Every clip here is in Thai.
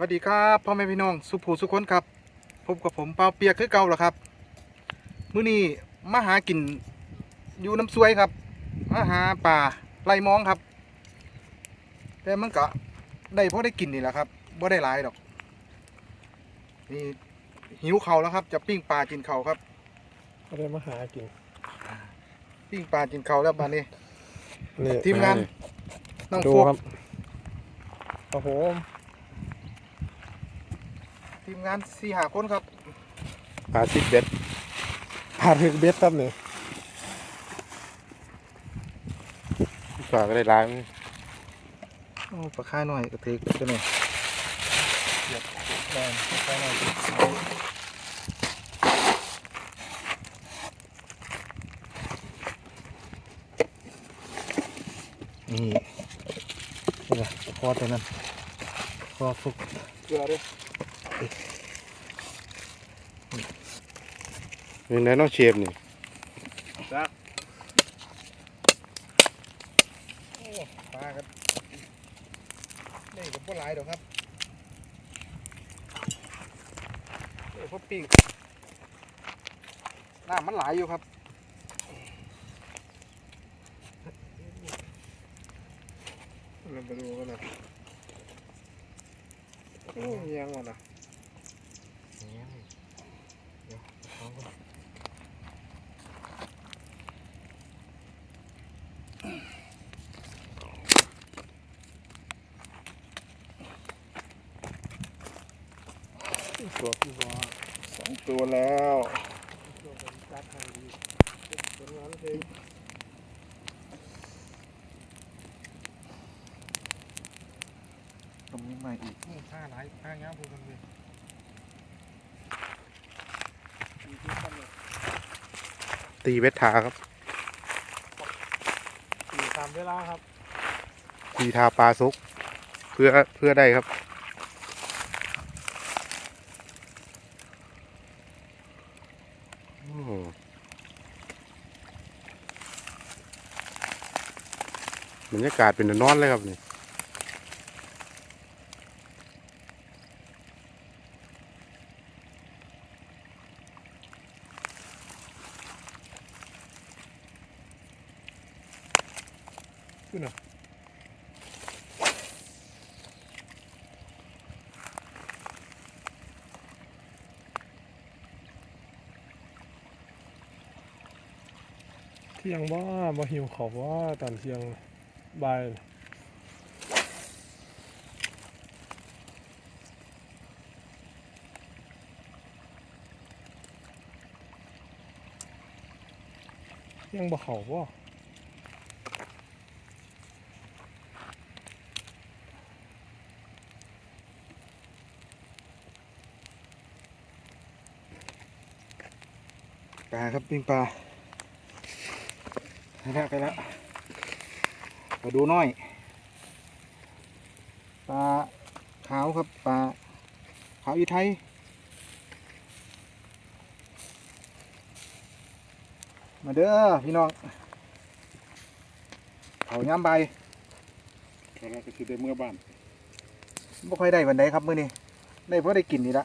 วัสดีครับพ่อแม่พี่น้องสุภูสุคนครับพบกับผมเปาเปียกคือเก่าแล้วครับมื้อนี้มาหากินอยู่น้ำซวยครับมาหาป่าไล่มองครับ แต่มันก็ได้พอได้กินนี่แหละครับบ่ได้หลายดอกนี่หิวเขาวแล้วครับ จะปิ้งปลากินเขาวครับก็ได้มาหากิน ปิ้งปลากินเขาวแล้วบานนี้นี่ทีมงานน้องดูโฟกครับโอ้โห ทีมงานสี่หาคนครับปลาติดเบ็ดปลาถึกเบ็ดครับนี่ฝากก็ได้ล้างโอ้ปลาค่ายหน่อยกระเทกตัวนี้เดี๋ยวได้ปลาค่ายหน่อยนี่นี่แหละคอตัวนั้นคอฟุกเกลือด้วย เป็นไงน้องเชฟนี่โอ้ปลาครับนี่กับพวกหลายดอกครับโอ้พวกปีกน้ำมันหลายอยู่ครับเราไปดูกันนะโอ้ยังวะนะ เดี๋ยวเอาก่อน ตัวพี่บอ สอง ตัวแล้วตัวเป็นจัดให้ดีเป็นงานเพลงตรงนี้ใหม่อีกนี่ผ้าหลายผ้าเงี้ยพูดกันเลยตีเวททาครับสี่ตามเวลาครับตีทาปลาซุก เพื่อเพื่อได้ครับโอ้โหบ รรยากาศเป็นนอนเลยครับนี่ขึ้นอะเที่ยงว่ามาหิวขอบว่าตอนเที่ยง บ่ายน่ะยังบ่เขาว่ปลาครับปิ้งปลาไปแล้วไปแล้ว มาดูหน่อยปลาขาวครับปลาขาวอีไทยมาเด้อพี่น้องเขาย้ำใบเราก็คือได้เมื่อบ้านบ่ค่อยได้วันใดครับมื้อนี้ได้เพราะได้กินนี่ละ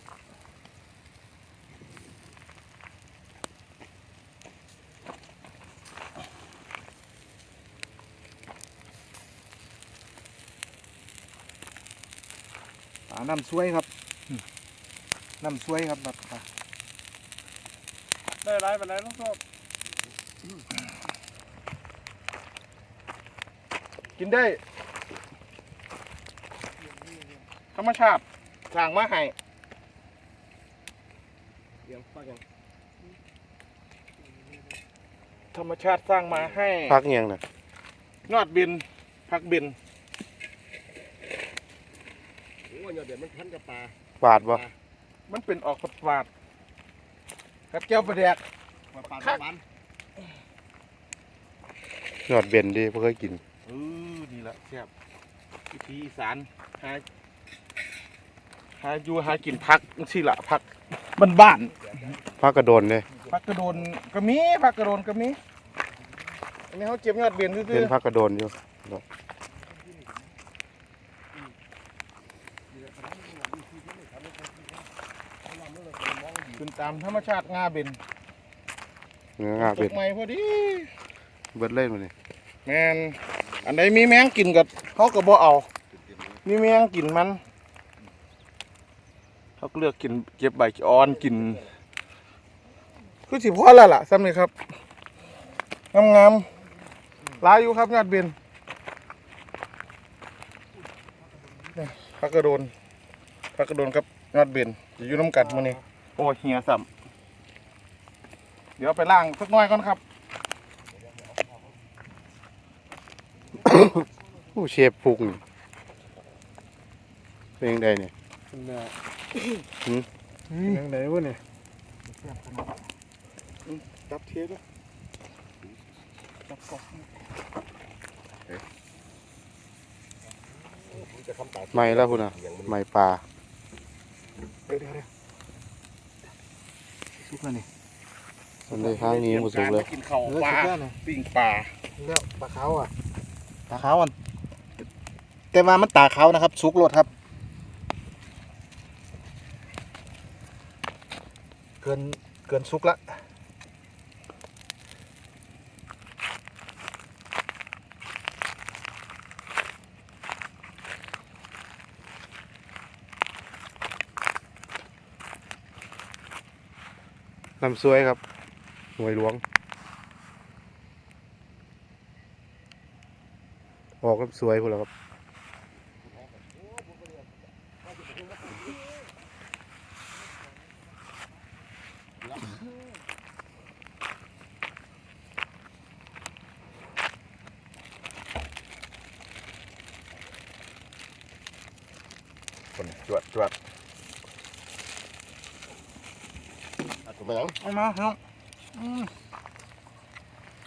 น้ำซวยครับอืมน้ำซวยครับแบบปลาได้ไรไปไหนลูกก็กินได้ ธรรมชาติสร้างมาให้เลี้ยงปลาอย่างธรรมชาติสร้างมาให้พักเงียงนะยอดบินพักบิน โอ้ยเดี๋ยวมันพันกับปลาบาดบ่มันเป็นออกฝาดๆครับแก้วประแดกปลาปลาครับบ้านยอดเบนดีเพื่อกินเออนี่ละแซ่บวิธีอีสานหาหาอยู่หากินพักสิละพักบ้านบ้านพักกระโดนเลยๆพักกระโดนก็มีพักกระโดนก็มีอันนี้เขาเก็บยอดเบียนซื่เป็นอพักกระโดนอยู่ ขึ้นตามธรรมชาติงาเบนเนื้องาตเป็ดกใหม่พอดี เบิดเล่นมาเลยแมนอันใดมีแมงกินกับเขาก็บ่เอา มีแมงกินมัน เขาก็เลือกกินเก็บใบอ่อนกิน คือสิพอแล้วล่ะซ้ำนี่ครับ งามๆหลายอยู่ครับยอดเบนนี่พักกระโดนพักกระโดนกับยอดเบนจะอยู่น้ำกัดมื้อนี้โอ้เหียซ้ำเดี๋ยวไปล้างสักหน่อยก่อนครับ ผู้เชฟฟุกนี่เป็นยังไงเนี่ยเป็นแบบหืมยังไงวะเนี่ยจับเทียด้วยจับกอกไม่แล้วคุณอะไม่ปลาเดี๋ยวเดี๋ยวเดี๋ยว สุกแล้วนี่มันได้ข้างนี้หมดสุกเลยกินข้าวเออปลาสุดยอดเลยปิ้งปลาแล้วปลาขาวอะตาขาวอะแต่ว่ามันตาขาวนะครับสุกรสครับ เกินเกินสุกละ น้ำซวยครับ หน่วยหลวง ออกก็สวยคุณแล้วครับ คนจวดจวด ถูกไห มน้องเอามาน้องอืม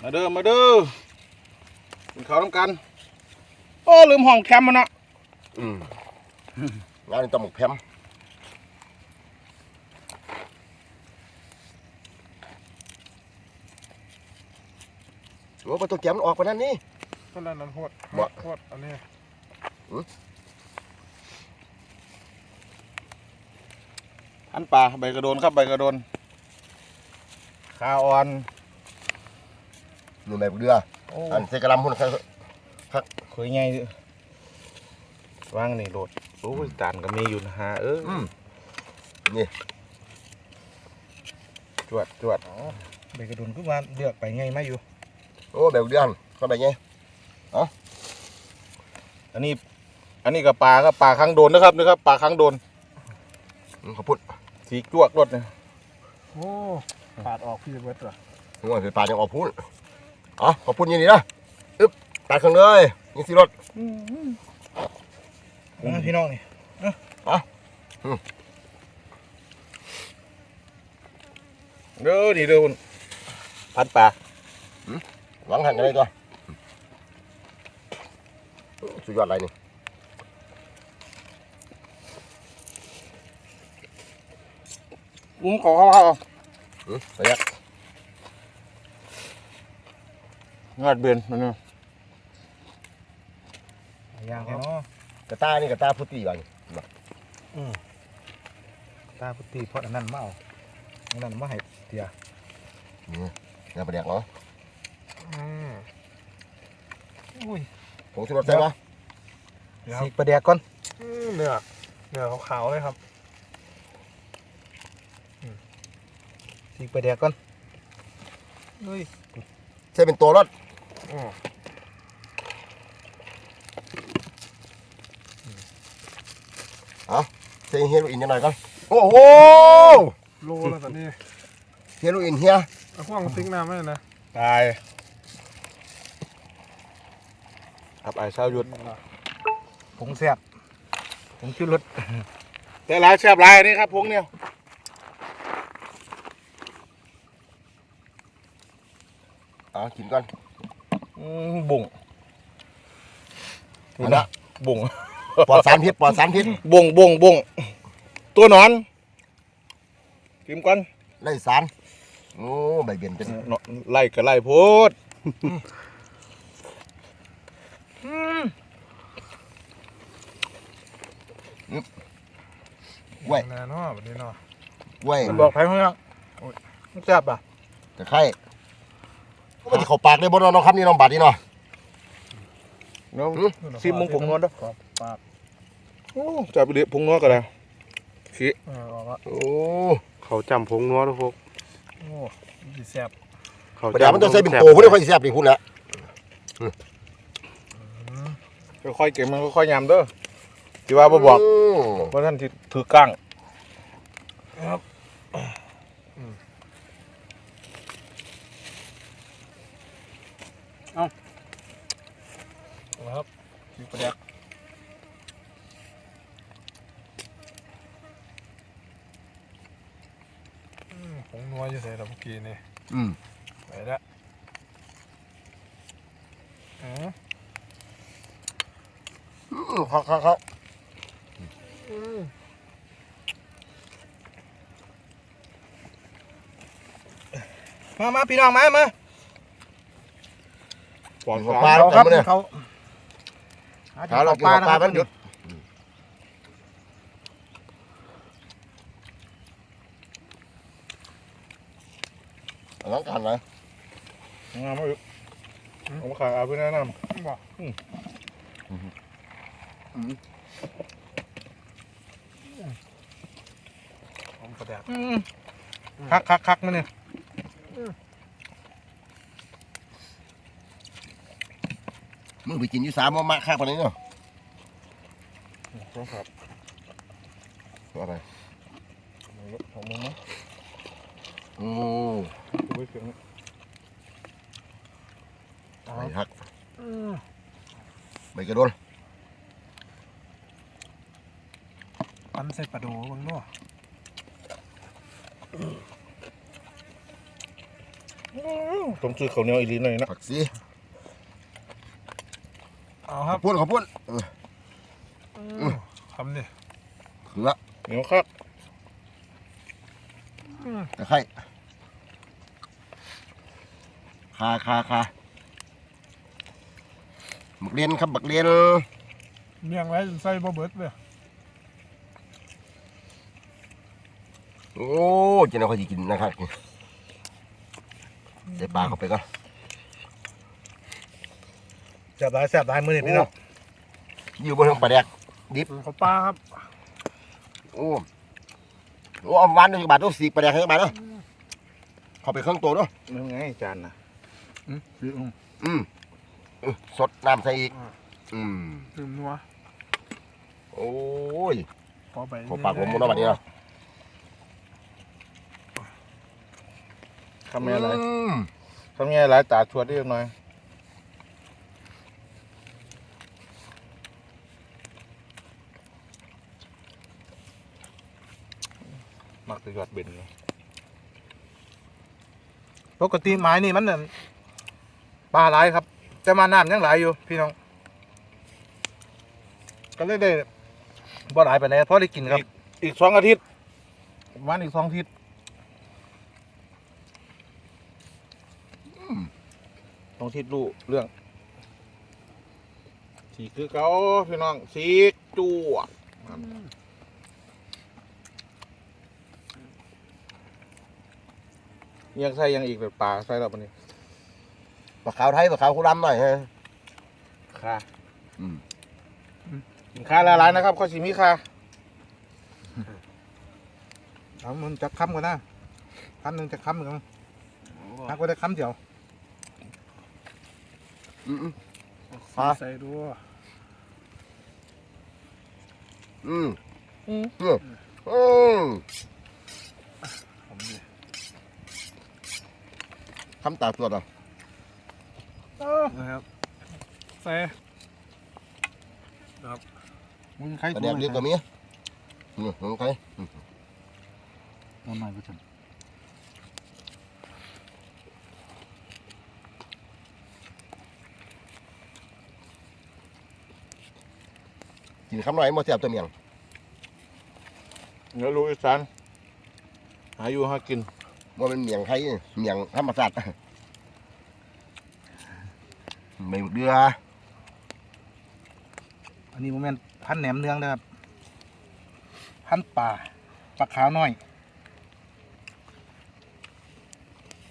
มาเด้อมาเด้อกินข้าวน้ำกัน โอ้ลืมห้องแคมป์มันนะอืมงานนี้ต้องหมกแพมโอ้ประตูแกมมันออกไปนั่นนี่ต้นนั้นนั้นโหดบ่โหดอันนี้อันปลาใบกระโดนครับใบกระโดน ขาอ่อนหนุ่มแบบเรือโอ้อันเซกะลำพุ่นครับเคยไงดิว่างนี่โดดโอ้ยจานก็มีอยู่นะฮะเอออืมนี่จวดจวดใบกระโดนก็ว่าเลือกไปไงมาอยู่ โอ้แบบเรือเข้าไปไงอันนี้ อันนี้กับปลาก็ปลาค้างโดนนะครับนะครับปลาค้างโดนอืมขอบพุ่นสีจวกรถเนี่ยโอ้ ปาดออกพี่เบิร์ดว่ะหัวเป็นปลายังออกพุ่นอ๋อขอบพุ่นอยี่นี่นะอึ๊บตัดข้างเลยยิงสีรถอะพี่น้องนี่อะอืมเด้อนี่เด้อคุณพัดปลาหวังหันกันเลยตัวสุดยอดอะไรนี่อุ้มขอเข้า เข้าอืมระยะงอดเบียนมันเนี่ยย่างแค่เนาะกระตานี่กระตาพุทธิก่อนตาพุทธิเพราะอันนั้นมาเอาอันนั้นมาให้เตียนี่เนื้อปลาแดกเนาะอืมอุ้ยผงชูรสใส่ปะสีกประเดียกก่อนอืมเนื้อเนื้อขาวๆเลยครับ สีกประเดียกก่อนเฮ้ยใช่เป็นตัวรสอืมใช่เฮโรอีนยังไงก่อนโอ้โหโลแล้วตอนนี้เฮโรอีนเฮียเอาขวางซิงค์น้ำไว้นะตายครับไอ้ชาวยุทธผงแซ่บผงชูรสแต่หลายแซ่บหลายอันนี้ครับผงเนี่ย อ่ากินก่อนอืมบุ่งนี่นะบุ่งปลอดสารพิษปลอดสารพิษบุ่งบุ่งบุ่งตัวหนอนกิมก่อนไล่สารโอ้ใบเบียนเป็นเนาะไล่ก็ไล่โพดกล้วยแน่นอนแบบนี้เนาะกล้วยมันบอกไผเพิ่นยังโอ้ยมันแซ่บอะตะไคร้ มันจะเข้าปากได้บ่เนาะน้องครับนี่น้องบัดนี่เนาะเนาะอืมซิมมึงผงนวดเด้อขอบปากโอ้จับไปเดี๋ยวผงนวดก็ได้สิเออออกละโอ้เขาจำผงนัวทุกพวกโอ้ดีแซ่บเขาประเดี๋ยวมันต้องใส่เป็นแซ่บโตพุ่นได้ค่อยสิแซ่บนี่พุ่นละค่อยๆเก็บมันค่อยๆยำเด้อสิว่าบ่บอกมว่าท่านสิถือกั้งครับ เอ้า เอาครับ มี ประเดี๋ยวอืมผงนัวอยู่ใส่แล้วเมื่อกี้นี่อืมไปละอืมอืมครับครับครับมามาพี่น้องมามาปอดหัวสาปลาเขาแล้วครับกันเนี่ยเขา หาหาเรากิกินหัวปลาะคมัรับนหยุดอลังการไหมงามมากอยู่ผมขายเอาเพื่อนแนะนบอกผมประเดี๋ยวำอืมคักคักคักมาเนี่ย มึงไปกินอยู่สามมะมะข้างปานนี้เนาะต้องครับอะไรของมึงมั้งโอ้ดูไว้เสียงไปฮักอืมไปกระโดนปั้นใส่ปลาโดบางเนาะผมซื้อข้าวเหนียวอีหลีหน่อยนะผักซี เอาครับพุ่นข้าวพุ่นเอออืมคำนี่เขือเหนียวคักอืมตะไคร้คาคาคาบักเรียนครับบักเรียนเมี่ยงไว้จนใส่บ่เบิดเลยโอ้เจะน่าค่อยสิกินนะครับใส่ปลาเข้าไปก่อน แซ่บหลายแซ่บหลายมื้อนี่พี่น้องอยู่บนทางปลาแดกเขาปลาครับโอ้โอ้เอาหวานหนึ่งบาทต้องสีกปลาแดกให้บาทเนาะเข้าไปเครื่องตัวเนาะนี่ไงจานน่ะอืมซื้ออืมอืมอืมสดน้ำใส่อีก อืมลืมนัวโอ้ยพอไปพอปากผมหมดแล้วบัดนี้เนาะคำแม่หลายอืมคำแม่หลายตาชวดได้หน่อย มักจะยอดเบ็นเลยปกติไม้นี่มันน่ะปลาหลายครับแต่มาน้ำยังหลายอยู่พี่น้อง ก็เลยได้บ่หลายไปไหนใดเพราะได้กินครับ อีกสองอาทิตย์วันอีกสองอาทิตย์สองอาทิตย์รู้เรื่อง สีคือเขาพี่น้องสีจั่ว ยังใส่ยังอีกแบบปลาใส่แล้วปะนี้ปลาขาวไทยปลาขาวคุรำหน่อยฮะค่ะอืมกินค่าละลายนะครับข้อชิมิค่ะเอามันจะค้ำกันนะคำหนึ่งจะค้ำกันนักก็ได้ค้ำเดียวอืมอืมสีใส่ด้วยอืมอืมอืมอืมผมดิ ทำตาตัวต่อนะครับใส่มึงใครปลาแดกเรียกกับเมียอืมของใครมันหน่อยก็ถึงกินคำหน่อยมาเสียบตัวเมียงเนื้อลูกอีสานหาอยู่หากิน ว่าเป็นเมียงไทยเมียงธรรมศาสตร์ไม่เดืออันนี้โมเมนต์พันแหนมเนืองนะครับ พันป่าปลาขาวน้อย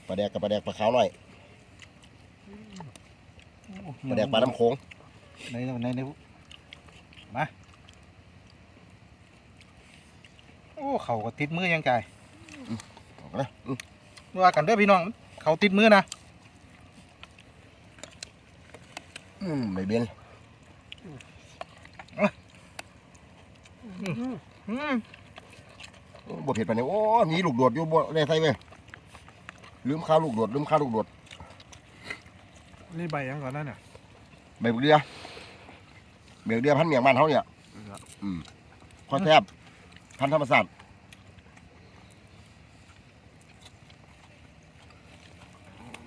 ปลาแดกกับปลาแดกปลาขาวหน่อยปลาแดกปลาน้ำโขงในในในมาโอ้เขาก็ติดมือยังใจเอาไป เลยอืมว่ากันเด้อพี่น้อง เขาติดมือนะอืมไม่เบี้ยนอืมบ่เผ็ดปานนี้โอ้มีลูกโดดอยู่บ่ได้ใส่เว้ยลืมข้าวลูกโดดลืมข้าวลูกโดดนี่ใบยังก่อนนั่นน่ะใบบุกเดือใบบุกเดือพันเมียงบ้านเฮาเนี่ยอืมขอแทบพันธรรมศาสตร์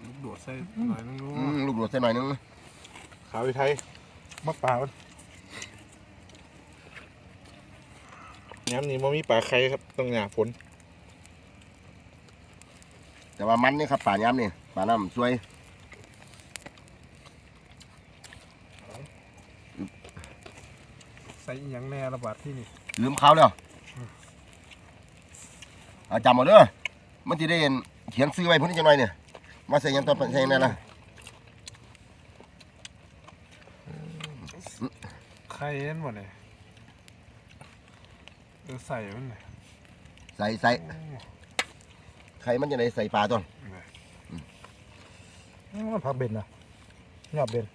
ลูกโดด ใส่หน่อยนึงรู้อืมลูกโดดใส่หน่อยนึงขาวไทยมะปรางย้ำนี้มันมีปลาไข่ครับต้องหนาฝนแต่ว่ามันนี่ครับป่าย้ำนี่ป่าน้ำสวยใส่อีหยังแน่ระบาดที่นี่ลืมข้าวแล้วเอาจำเอาเด้อมันจะได้เห็นเขียนซื้อไว้พุ่นนี้จังหน่อยเนี่ย มาใส่หยังตอนใส่หยังนั่นนะไข่เอ็นบ่เนี่ยเออใส่มันน่ะใส่ใส่โอ้ใครมันจะได้ใส่ปลาต้นผักเบนนะยอดเบน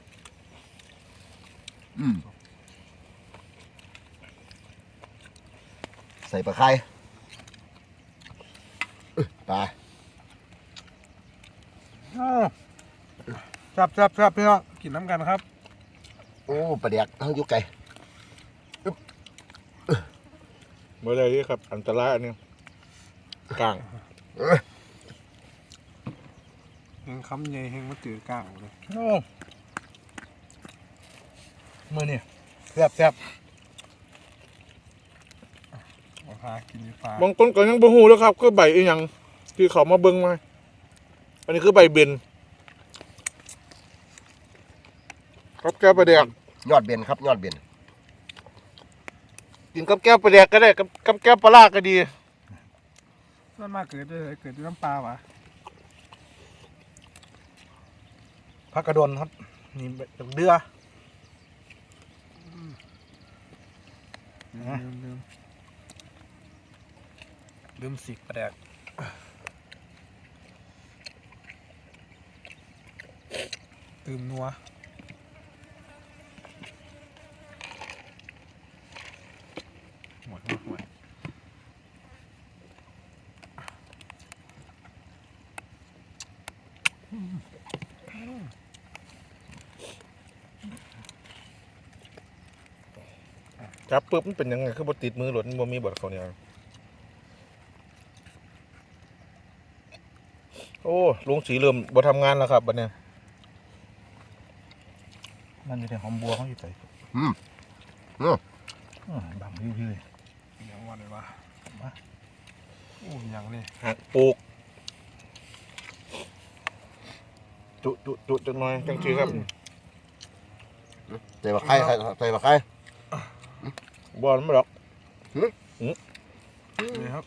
อืมใส่ปลาไข่เอ้ยปลา จับจับจับพี่น้องกินน้ำกันครับ โอ้ปลาแดกทั้งอยุกไก่เมื่อไรนี่ครับ อันตรายอันนี้กลางแหงคำใหญ่แหงมาจืดกลางเลยโอ้มือนี่แซ่บแซ่บเอาพากินอยู่ปลาบางคนก็ยังบ่ฮู้แล้วครับคือใบอีหยังที่เขามาเบิ่งมา อันนี้คือใบเบนครับแก้วปลาแดกยอดเบนครับ ยอดเบนกินกับแก้วปลาแดกก็ได้กับกับแก้วปลาร้าก็ดีส่วนมากเกิดด้วยเกิดด้วยน้ำปลาวะผักกระโดนครับ นี่ดอกเดือลืมลืมลืมสิกประแดก ตื่มนัวหมดหมดหมดจับปุ๊บมันเป็นยังไงคือบติดมือหลดมันบ่มีบทเขาเนี่ยโอ้ลุงสีเริ่มบ่ทำงานแล้วครับบัดเนี้ย อยู่ในหอมบัวเขาอยู่ใส่อืมเอื้อบังยืดยังวันเลยวะมาโอ้ยังนี่หักปลูกจุจุจุจังหน่อยจังซี่อครับใส่ปลาไข่ใส่ใส่ปลาไข่บอนไม่หรอกนี่ครับ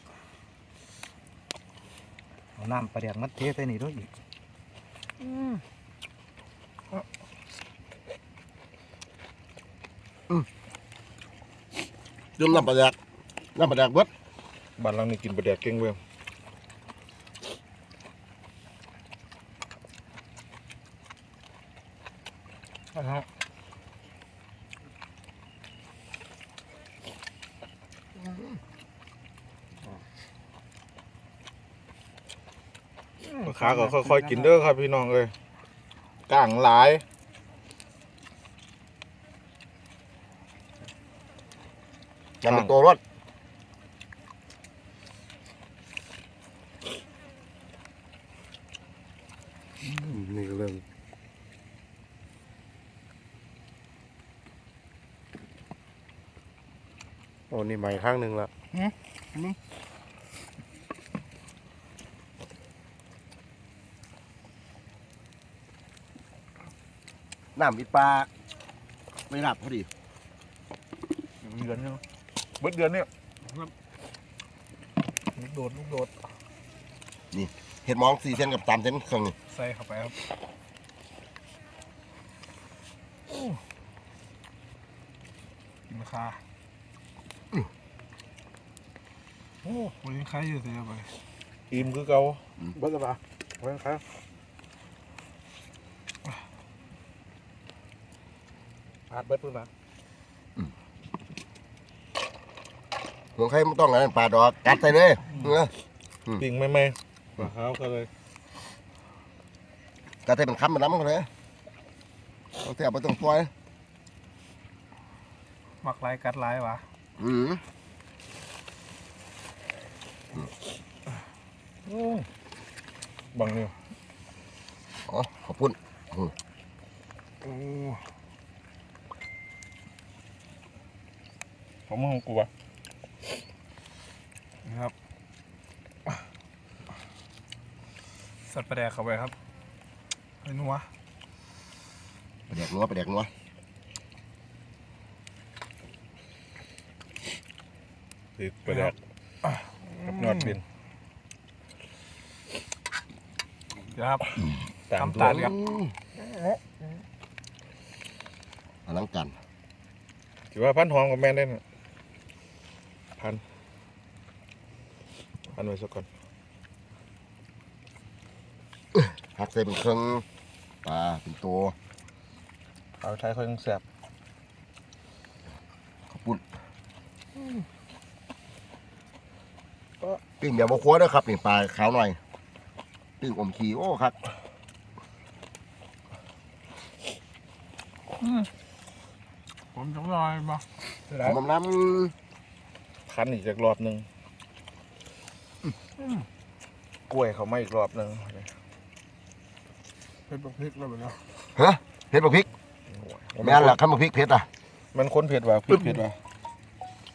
เอาน้ำปลาแดกมัดเทใส่นี่ด้วยอีกดื่ม น้ำปลาแดกน้ำปลาแดกเบิดบ้านหลังนี้กินปลาแดกเก่งเว้ยนะครับขาก็ค่อยๆกินเด้อครับพี่น้องเอ้ยก้างหลาย ยังเป็นตัวรถนี่ก็เริ่มโอ้นี่ใหม่ข้างหนึ่งละน้ำอีปลาไม่รับพอดีเดือนเนาะ เบิดเดือนเนี่ยลูกโดดลูกโดดเห็ดมองสี่เส้นกับสามเส้นครึ่งนี่ใส่เข้าไปครับโอ้กินราคาโอ้วันนี้ใครอยู่เสียไปอิ่มคือเก่าเบิร์ดปะวันนี้ใครอาดเบิร์ดพูดมา หัวใครไม่ต้องอะไรปลาดอกกัดใส่เลยเออปิ่งไม่ไม่ปลาขาวก็เลยกัดใส่เป็นคำเป็นน้ำกันเลยเอาเสียบไปตรงตัวเลยมักลายกัดลายวะอืมบางเนี่ยอ๋อขอบคุณโอ้ของมึงของกูวะ นะครับ สัตว์ประแดกเข้าไปครับไอ้นัวไปแดกนัวไปแดกนัวติดไปแดกกับยอดบินเดี๋ยวครับตามทำตัตาวลครับอืมอลังการถือว่าพันหอมกับแม่ได้น่ะพันพันไว้สักก่อน หักใส่เป็นเครื่องปลาเป็นตัวเอาใช้ค่อยยังแสบขอบคุณปิ้งแบบบะคัวเด้วยครับนี่ปลาขาวหน่อยปิ้งอมขี้โอ้ครับผมจะลอยมาผมน้ำพันอีกจากรอบหนึ่งกล้วยเขามาอีกรอบหนึ่ง เป็นบักพริกแล้วไปแล้วฮะเผ็ดบะพริกแม่นละขั้นบะพริกเผ็ดอะมันคนเผ็ดว่ะพริกเผ็ดว่ะ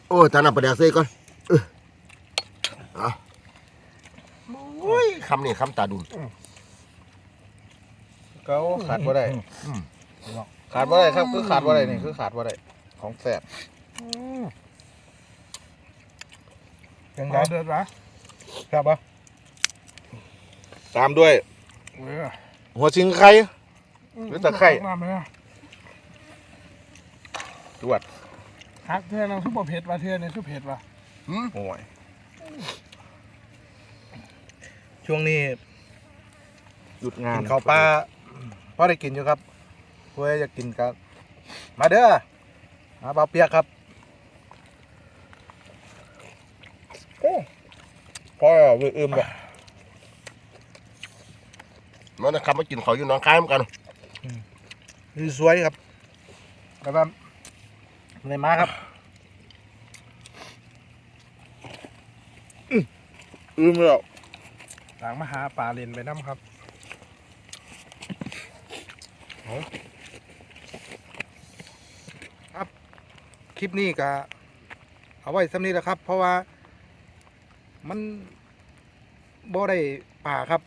โอ้ยจานน้ำปลาแดกเซ่ก่อนเออเอาโอ้ยคำนี่คำตาดุนเขาขาดบ่ได้อืมขาดบ่ได้ครับคือขาดบ่ได้นี่คือขาดบ่ได้ของแสบยังไงเดือดปะครับปะตามด้วยเว้ย หัวชิงไข่ หรือตะไคร้ น้ำเลยอะจวดฮักเทือนังซุปเปอร์เผ็ดปะเทือเนี่ยซุปเผ็ดปะโอ้ยช่วงนี้หยุดงานกินข้าวปลาพอได้กินอยู่ครับเพื่ออยากกินกันมาเด้อมาเบาเปียกครับพ่อเวอืมแบบ มันนะครับมากินเขาวอยู่หน้องคายเหมือนกันนี่สวยครับแล้วก็ในมาครับอืมแล้วหลังมาหาปลาเลนไปน้ำครับครับ คลิปนี้ก็เอาไว้สำนี้แหละครับ เพราะว่ามันบ่ได้ป่าครับ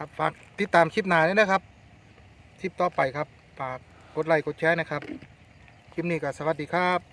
ครับฝากติดตามคลิปหน้าด้วยนะครับ คลิปต่อไปครับฝากกดไลค์กดแชร์นะครับ คลิปนี้ก็สวัสดีครับ